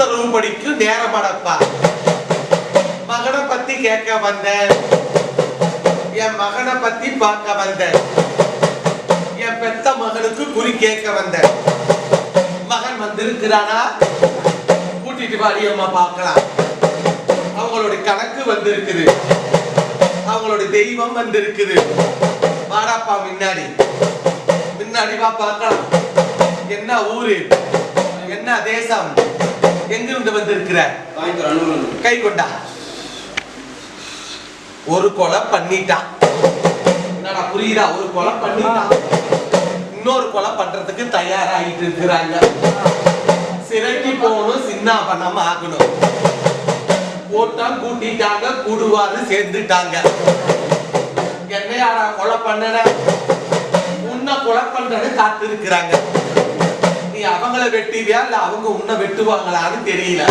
உத்தரவு படிக்கும் நேரமடப்பா மகனை பத்தி கேட்க வந்தேன். என் மகனை பத்தி பார்க்க வந்தேன். என் பெத்த மகனுக்கு குறி கேட்க வந்தேன். மகன் வந்திருக்கிறானா? கூட்டிட்டு வாடி அம்மா பார்க்கலாம். அவங்களுடைய கணக்கு வந்திருக்குது. அவங்களுடைய தெய்வம் வந்திருக்குது. வாடாப்பா முன்னாடி. முன்னாடி வா பார்க்கலாம். என்ன ஊரு? என்ன தேசம்? எங்கிருந்து வந்திருக்கிற கை கொண்டா ஒரு கொலை பண்ணிட்டான் என்னடா புரியுதா? ஒரு கொலை பண்ணிட்டான் இன்னொரு கொலை பண்றதுக்கு தயாராகிட்டு இருக்கிறாங்க. சிறைக்கு போகணும் சின்ன பண்ணாம ஆகணும். போட்டா கூட்டிட்டாங்க கூடுவாரு சேர்ந்துட்டாங்க. என்னையாடா கொலை பண்ணன? உன்னை கொலை பண்றன்னு காத்து இருக்கிறாங்க நீ அவங்கள வெட்டுவியா? இல்ல அவங்க உன்னை வெட்டுவாங்களான்னு தெரியல.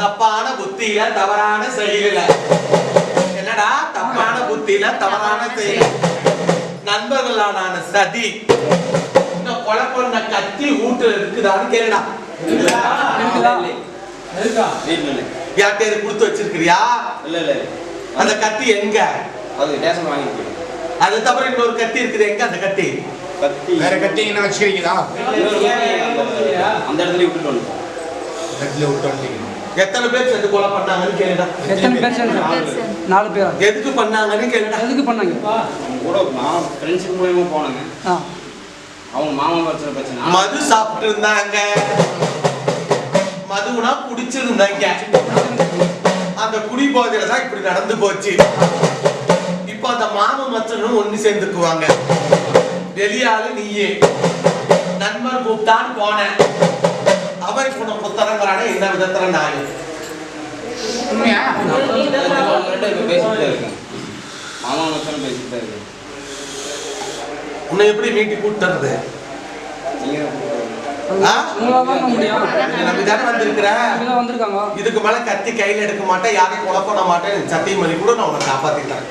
தப்பான புத்தியில தவறான செயல என்னடா? தப்பான புத்தியில தவறான செயல். நண்பர்களான சதி. இந்த கொலை பண்ண கத்தி வீட்டுல இருக்குதான்னு கேளுடா. யார்கிட்ட கொடுத்து வச்சிருக்கிறியா? இல்லை இல்லை அந்த கத்தி எங்க? அது ஸ்டேஷன் வாங்கிட்டு அது தவிர இன்னொரு கத்தி இருக்குது. எங்க அந்த கத்தி? கத்தி. வேற கட்டி என்ன வீட்டுல அந்த இடத்துல விட்டுட்டு வந்துட்டோம். கட்டில விட்டு வந்துட்டீங்க. எத்தனை பேர் சேர்ந்து கொலை பண்ணாங்கன்னு கேளுடா. எத்தனை பேர் சேர்ந்து? நாலு பேரா. எதுக்கு பண்ணாங்கன்னு கேளுடா. எதுக்கு பண்ணாங்க? அவங்க கூட நான் ஃப்ரெண்ட்ஸுக்கு மூலியமா போனாங்க. அவங்க மாமா பிரச்சனை பிரச்சனை. மது சாப்பிட்டு இருந்தாங்க. மதுனா குடிச்சிருந்தாங்க. அந்த குடி போதையில தான் இப்படி நடந்து போச்சு. இப்போ அந்த மாமன் மச்சனும் ஒண்ணு சேர்ந்துக்குவாங்க. வெளியாளு நீயே. நண்பர் கூப்பிட்டான்னு போனேன். அவன் இப்போ நம்ம புத்தரங்கிறானே என்ன விதத்துல நான் உண்மையா? இப்போ பேசிட்டு தான் இருக்கேன் மாமா மச்சான் பேசிட்டு தான் இருக்கேன். உன்னை எப்படி மீட்டி கூட்டுறது இதுக்கு மேல கத்தி கையில எடுக்க மாட்டேன் யாரையும் கொலை பண்ண மாட்டேன். சத்தியம் பண்ணி கூட நான் உன்னை காப்பாத்திட்டேன்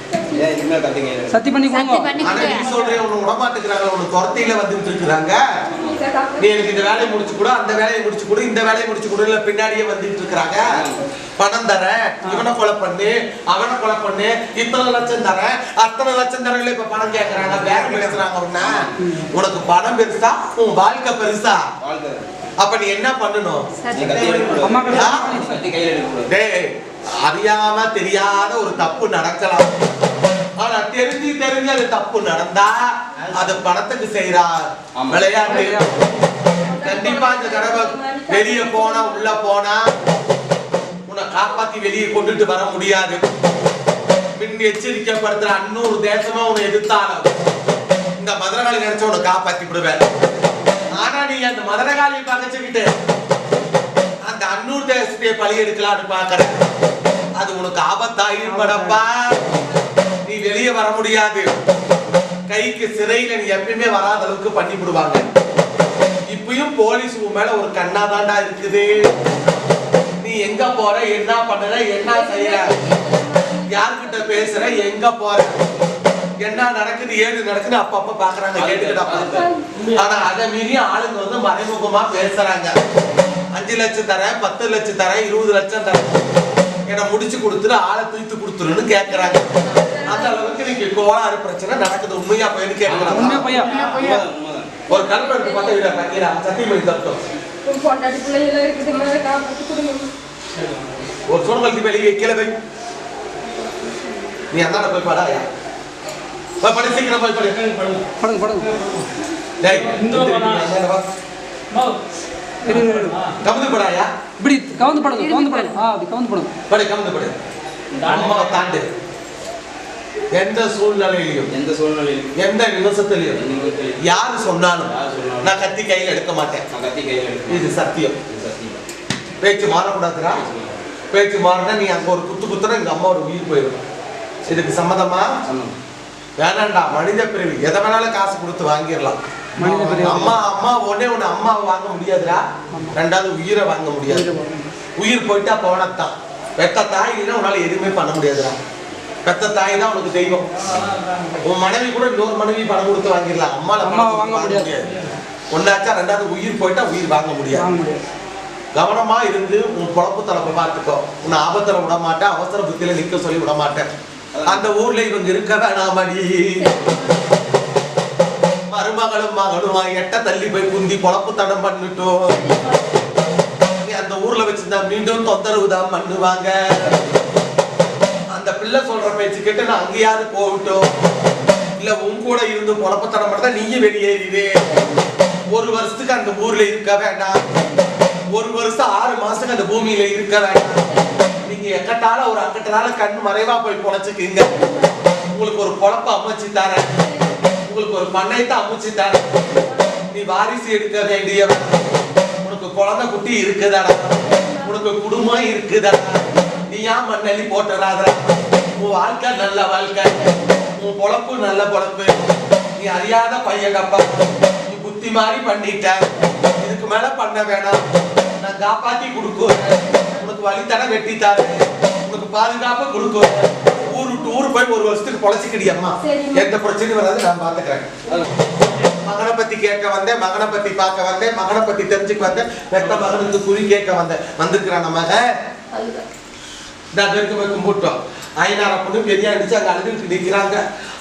சத்தி பண்ணி சொல்றேன் உன்னை விடமாட்டுக்கிறாங்க உன்னை துரத்தையில வந்துட்டு இருக்கிறாங்க. நீ எனக்கு இந்த வேலையை முடிச்சு கொடு அந்த வேலையை முடிச்சு கொடு இந்த வேலையை முடிச்சு கொடு இல்ல பின்னாடியே வந்துட்டு இருக்கிறாங்க. பணம் தரேன் இவனை கொலை பண்ணு அவனை கொலை பண்ணு இத்தனை லட்சம் தரேன் அத்தனை லட்சம் தரேன் இப்ப பணம் கேக்குறாங்க. வேற பேசுறாங்க உன்ன? உனக்கு பணம் பெருசா உன் வாழ்க்கை பெருசா? அப்ப நீ என்ன பண்ணணும்? டேய் அறியாம தெரியாத ஒரு தப்பு நடக்கலாம். ஆனா தெரிஞ்சு தெரிஞ்சு அது தப்பு நடந்தா அது பணத்துக்கு செய்யறா ஆமா. விளையாட்டு. கண்டிப்பா இந்த தடவை வெளிய போனா உள்ள போனா உன்னை காப்பாத்தி வெளியே கொண்டுட்டு வர முடியாது. மின் எச்சரிக்கைப்படுத்துற அன்னூறு தேசமா உன்னை எதிர்த்தாலும் இந்த மதுரகாளி நினைச்ச உன்னை காப்பாத்தி விடுவேன். ஆனா நீ அந்த மதுரகாளியை பகச்சுக்கிட்டு அந்த அன்னூர் தேசத்தையே பழி எடுக்கலாம்னு பாக்குற அது உனக்கு ஆபத்தாயிருப்படப்பா நீ வெளியே வர முடியாது. கைக்கு சிறையில நீ எப்பயுமே வராத அளவுக்கு பண்ணி விடுவாங்க இப்பயும் போலீஸ் உன் மேல ஒரு கண்ணாதாண்டா இருக்குது. நீ எங்க போற என்ன பண்ணுற என்ன செய்யற யார்கிட்ட பேசுற எங்க போற? என்ன நடக்குது ஏது நடக்குது அப்பப்ப பாக்குறாங்க கேட்டுக்கிட்ட ஆனா அதை மீறி ஆளுங்க வந்து மறைமுகமா பேசுறாங்க. அஞ்சு லட்சம் தரேன் பத்து லட்சம் தரேன் இருபது லட்சம் தரேன். என்னை முடிச்சு கொடுத்துரு ஆளை தூத்து கொடுத்துருன்னு கேக்குறாங்க. அந்த அளவுக்கு இன்னைக்கு கோளாறு பிரச்சனை. நடக்குது உண்மையா உண்மையா கேட்கலாம்? பையா? உண்மைதான், உண்மைதான். ஒரு கல்ப எடுத்து பார்த்தா விட பாக்கிறா சத்தியமணி தத்துவம் ஒரு சோழங்களுக்கு வெளியே கீழே போய். நீ அந்தாண்ட போய் பாடாயா போய் படி சீக்கிரம் போய் படி. படுங்க படுங்க. டேய். கமுந்து படாயா இப்படி கவுந்து படுங்க கவுந்து படுங்க. ஆ அப்படி கவுந்து படுங்க. படி கமுந்து படு. தாண்டு. எந்த சூழ்நிலையிலையும். எந்த சூழ்நிலையிலும் எந்த நிமிஷத்திலையும். யாரு சொன்னாலும் நான் கத்தி கையில எடுக்க மாட்டேன். நான் கத்தி கையில் இது சத்தியம். இது சத்தியம். பேச்சு மாறக்கூடாதுடா. பேச்சு மாறினா நீ அங்க ஒரு குத்து குத்துனா எங்க அம்மா ஒரு உயிர் போயிடும். இதுக்கு சம்மதமா. வேணாம்டா. மனித பிரிவு. எதை வேணாலும் காசு கொடுத்து வாங்கிடலாம். அம்மா அம்மா ஒண்ணே ஒண்ணு அம்மாவை வாங்க முடியாதுடா. ரெண்டாவது உயிரை வாங்க முடியாது. உயிர் போயிட்டா போனத்தான் பெத்த தாய் இல்லைன்னா உன்னால எதுவுமே பண்ண முடியாதுடா. பெத்த தாய் தான் உனக்கு தெய்வம். உன் மனைவி கூட இன்னொரு மனைவி பணம் கொடுத்து வாங்கிடலாம். அம்மாவை கொடுத்து வாங்க முடியாது. ஒன்னாச்சா ரெண்டாவது உயிர் போயிட்டா உயிர் வாங்க முடியாது. கவனமா இருந்து உன் பொழப்பு தலைப்பை பார்த்துக்கோ. உன்னை ஆபத்துல விட மாட்டேன் அவசர புத்தியில நிக்க சொல்லி விட மாட்டேன் அந்த ஊர்ல இவங்க இருக்க வேணாமடி மருமகளும் மகளும் எட்ட தள்ளி போய் குந்தி பொழப்பு தடம் பண்ணிட்டோம். அந்த ஊர்ல வச்சிருந்தா மீண்டும் தொந்தரவு தான் பண்ணுவாங்க. அந்த பிள்ளை சொல்ற பேச்சு கேட்டு நான் அங்கேயாவது போகட்டும். இல்ல உன் கூட இருந்து பொழப்பு தடம் பண்ணா நீயும் வெளியேறிடு ஒரு வருஷத்துக்கு அந்த ஊர்ல இருக்க வேண்டாம். ஒரு வருஷம் ஆறு மாசத்துக்கு அந்த பூமியில இருக்க வேண்டாம். நீங்க எக்கட்டால ஒரு அக்கட்டால கண் மறைவா போய் பொழைச்சுக்கீங்க. உங்களுக்கு ஒரு பொழப்ப அமைச்சு தரேன். உங்களுக்கு ஒரு பண்ணையத்தை அமைச்சு தரேன். நீ வாரிசு எடுக்க வேண்டியவன். உனக்கு குழந்தை குட்டி இருக்குதாடா. உனக்கு குடும்பம் இருக்குதாடா. நீ ஏன் மண்ணள்ளி போட்டுறாதடா உன் வாழ்க்கை நல்ல வாழ்க்கை. உன் பொழப்பு நல்ல பொழப்பு. நீ அறியாத பையனப்பா நீ புத்தி மாதிரி பண்ணிட்ட. இதுக்கு மேல பண்ண வேணாம். நான் காப்பாத்தி கொடுக்குறேன். உனக்கு வழித்தட வெட்டி தரேன் உனக்கு பாதுகாப்பு கொடுக்குறேன். ஊர் விட்டு ஊர் போய் ஒரு வருஷத்துக்கு பொழைச்சிக்கிடி அம்மா. சரிம்மா. எந்த பிரச்சனையும் வராது நான் பாத்துக்கிறேன். மகனை பத்தி கேட்க வந்தேன் மகனை பத்தி பார்க்க வந்தேன் மகனை பத்தி தெரிஞ்சுக்க வந்தேன். பெத்த மகனுக்கு குறி கேட்க வந்தேன். வந்திருக்கிறான் நம்ம அதுதான் இந்த பேருக்கு போய் கும்பிட்டோம் ஐநார பொண்ணு பெரிய அடிச்சு அங்க அழுதுட்டு நிக்கிறாங்க.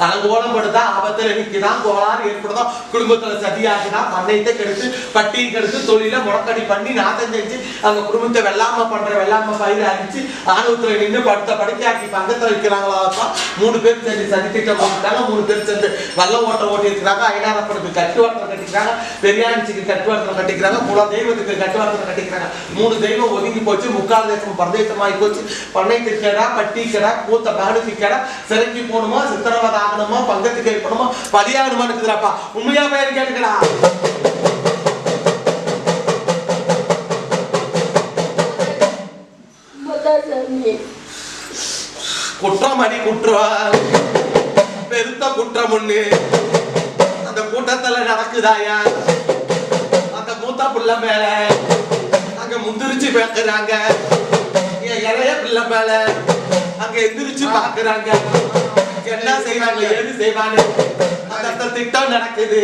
அலங்கோலம் படுதா ஆபத்துல நிக்கிறான் கோளாறு ஏற்படுதா குடும்பத்துல சதியாகினா பண்ணையத்தை கெடுத்து பட்டியை கெடுத்து தொழில முடக்கடி பண்ணி நாசம் செஞ்சு அங்கே குடும்பத்தை வெள்ளாம பண்ற வெள்ளாம பயிர் அடிச்சு ஆணவத்துல நின்று படுத்த படுக்கையாக்கி பங்கத்துல வைக்கிறாங்களா மூணு பேர் சேர்ந்து சதி திட்டம் போட்டுட்டாங்க மூணு பேர் சேர்ந்து வல்ல ஓட்ட ஓட்டி இருக்கிறாங்க ஐநாரப்பனுக்கு கட்டுவாட்டம் கட்டிக்கிறாங்க பெரியாணிச்சிக்கு கட்டுவாட்டம் கட்டிக்கிறாங்க குல தெய்வத்துக்கு கட்டுவாட்டம் கட்டிக்கிறாங்க. மூணு தெய்வம் ஒதுங்கி போச்சு முக்கால் தேசம் பரதேசமாகி போச்சு. பண்ணை கேடா பட்டி கூத்த மகனுக்கு கேடா சிறைக்கு போகணுமா சித்திரவதை ஆகணுமா பங்கத்து கேட்கணுமா பலியாகணுமா இருக்குதுடாப்பா உண்மையா பேர் கேட்டுக்கடா. குற்றம் அடி குற்றம் பெருத்த குற்றம் ஒண்ணு. அந்த கூட்டத்துல நடக்குதாயா அந்த மூத்த புள்ள மேல. அங்க முந்திரிச்சு பேக்குறாங்க என் இளைய பிள்ளை மேல. அங்க எந்திரிச்சு பாக்குறாங்க என்ன செய்வாங்க? ஏது செய்வாங்க? அந்த திட்டம் நடக்குது.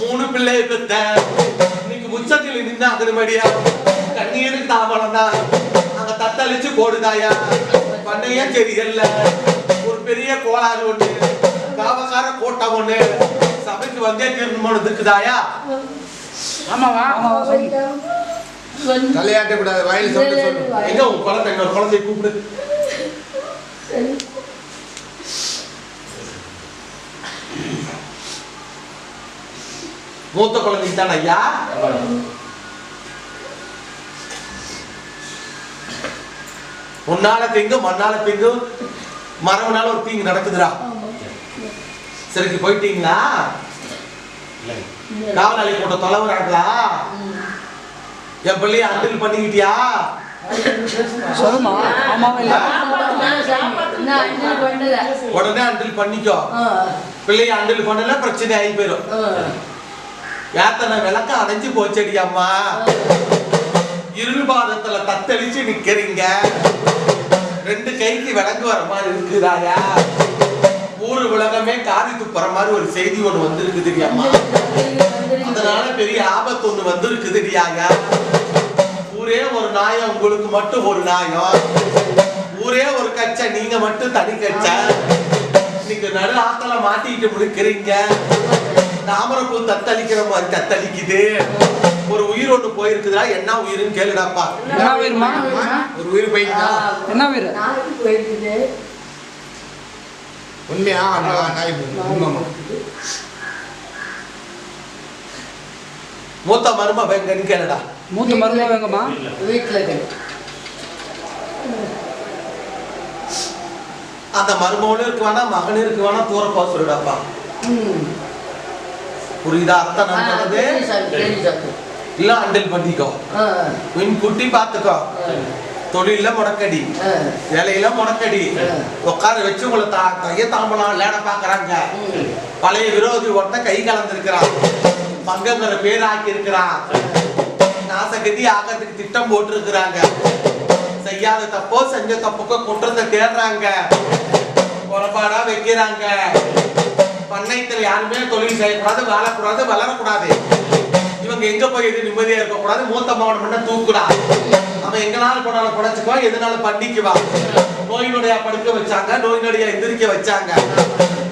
மூணு பிள்ளைய பெத்த. இன்னைக்கு உச்சத்தில் நின்று அதனுபடியா கண்ணீருக்கு தாமலம் தான். அங்க தத்தளிச்சு போடுதாயா? பண்ணையே தெரியல ஒரு பெரிய கோளாறு ஒண்ணு. காவக்கார கோட்டை ஒண்ணு. சபைக்கு வந்தே தீர்மானம் இருக்குதாயா? ஆமாவா? சொல்லு. தலையாட்ட கூடாது. வாயில் சொல்லு சொல்லு எங்க உன் குழந்தை? இன்னொரு குழந்தைய கூப்பிடு. சரி. மூத்த குழந்தைக்கு தான் ஐயா? உன்னால திங்கு மண்ணால திங்கு மரவனால ஒரு தீங்கு நடக்குதுடா. சரிக்கு போயிட்டீங்களா? காவலாளி போட்ட தொலைவுறாங்களா? என் பிள்ளைய ஹேண்டில் பண்ணிக்கிட்டியா? சொல்லுமா ஆமாவா உடனே ஹேண்டில் பண்ணிக்கோ. பிள்ளைய ஹேண்டில் பண்ணல பிரச்சனை ஆகி போயிடும் ஆ, யாத்தனை விளக்க அடைஞ்சு போச்சடி அம்மா. இருள் பாதத்துல தத்தளிச்சு நிக்கிறீங்க. ரெண்டு கைக்கு விளக்கு வர மாதிரி இருக்குதாயா? ஊரு உலகமே காரி துப்புற மாதிரி ஒரு செய்தி ஒண்ணு வந்திருக்குது அம்மா. அதனால பெரிய ஆபத்து ஒண்ணு வந்திருக்குதுடியாயா ஊரே ஒரு நாயம் உங்களுக்கு மட்டும் ஒரு நாயம். ஊரே ஒரு கச்சை நீங்க மட்டும் தனி கச்சை. நீங்க நடு ஆத்தல மாட்டிக்கிட்டு முடிக்கிறீங்க தாமரைப்பூ தத்தளிக்கிற மாதிரி தத்தளிக்குது. ஒரு உயிர் ஒண்ணு போயிருக்குதா என்ன உயிருன்னு கேளுடாப்பா. என்ன உயிருமா? ஒரு உயிர் போயிட்டா என்ன உயிர்? உண்மையா? நாய் மூத்த மரும வெங்கன்னு கேளுடா. மூத்த மருமக வேங்கம்மா வீட்டுல இருக்கு அந்த மருமகனும் இருக்கு வேணா மகனும் இருக்கு வேணா தூர போக சொல்லுடாப்பா. புரியுதா அர்த்தம் சாமி. இல்ல ஹேண்டில் பண்ணிக்கோ. மின் குட்டி பாத்துக்கோ தொழில முடக்கடி. வேலையில முடக்கடி. உட்கார வச்சு உங்களை தா கைய தாம்பலாம் விளையாட பாக்குறாங்க. பழைய விரோதி ஒருத்தன் கை கலந்திருக்கிறான். பங்கங்கிற பேர் ஆக்கி இருக்கிறான் நாசகதி ஆகிறதுக்கு திட்டம் போட்டு இருக்கிறாங்க செய்யாத தப்போ செஞ்ச தப்புக்கோ குற்றத்தை தேடுறாங்க. புறப்பாடா வைக்கிறாங்க. பண்ணையத்துல யாருமே தொழில் செய்யக்கூடாது வாழக்கூடாது வளரக்கூடாது. இவங்க எங்க போய் எது நிம்மதியா இருக்க கூடாது மூத்த மாவட்டம் பண்ண தூக்குடா. அவன் எங்கனாலும் போனாலும் படைச்சுக்குவான் எதுனாலும் பண்ணிக்குவான் நோய் நொடியா படுக்க வச்சாங்க நோய் நொடியா எந்திரிக்க வச்சாங்க.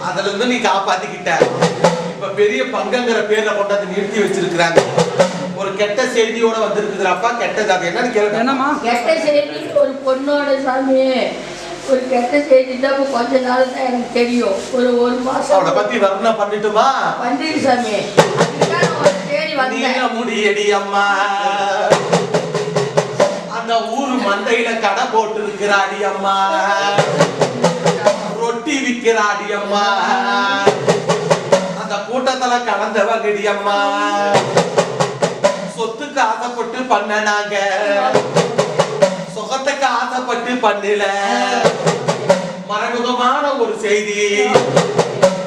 அதுல இருந்து நீ காப்பாத்திக்கிட்ட. இப்ப பெரிய பங்குங்கிற பேர்ல கொண்டாந்து நிறுத்தி வச்சிருக்கிறாங்க. ஒரு கெட்ட செய்தியோட வந்திருக்குதுப்பா கெட்டது? அது என்னன்னு கேளுங்க என்னம்மா? கெட்ட செய்தி ஒரு பொண்ணோட சாமி ஒரு கெட்ட செய்தி தான் கொஞ்ச நாள் தான் எனக்கு தெரியும். ஒரு ஒரு அவளை மாசம் பத்தி வர்ணனை பண்ணிட்டுமா? வந்தீங்க சாமி. தேடி நீங்க வந்தேன் முடியடி அம்மா. அந்த ஊரு மந்தையில கடை போட்டு இருக்கிறாடி அம்மா. ரொட்டி விக்கிறாடி அம்மா. அந்த கூட்டத்துல கலந்தவங்கடி அம்மா. சொத்துக்கு ஆசைப்பட்டு பண்ண நாங்க சுகத்துக்கு ஆசைப்பட்டு பண்ணல. மறைமுகமான ஒரு செய்தி.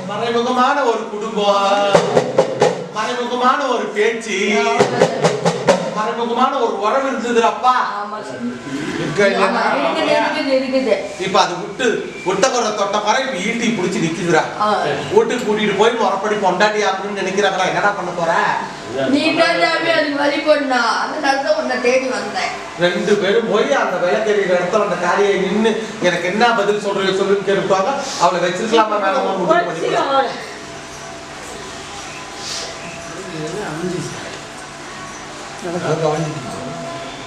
மறைமுகமான ஒரு குடும்பம். மறைமுகமான ஒரு பேச்சு. மறைமுகமான ஒரு உறவு இருக்குது இருக்குது இப்ப அது விட்டு விட்டக்குற தொட்ட மறை ஈட்டி பிடிச்சி நிக்குதுடா ஆ. வீட்டுக்கு கூட்டிட்டு போய் முறப்படி பொண்டாட்டி அப்படின்னு நினைக்கிறாங்களா? என்னடா பண்ண போற? நீ தான் சாமி அதுக்கு வழி பண்ணா அதனால தான் உன்னை தேடி வந்தேன். ரெண்டு பேரும் போய் அந்த விளக்கறிகிற இடத்துல அந்த காரியை நின்னு எனக்கு என்ன பதில் சொல்றது சொல்லுன்னு கேட்டுப்பாங்க. அவளை வச்சிருக்கலாமா வேணாமா முடிவு பண்ணிக்கலாம். அங்க வாங்கிக்கலாம்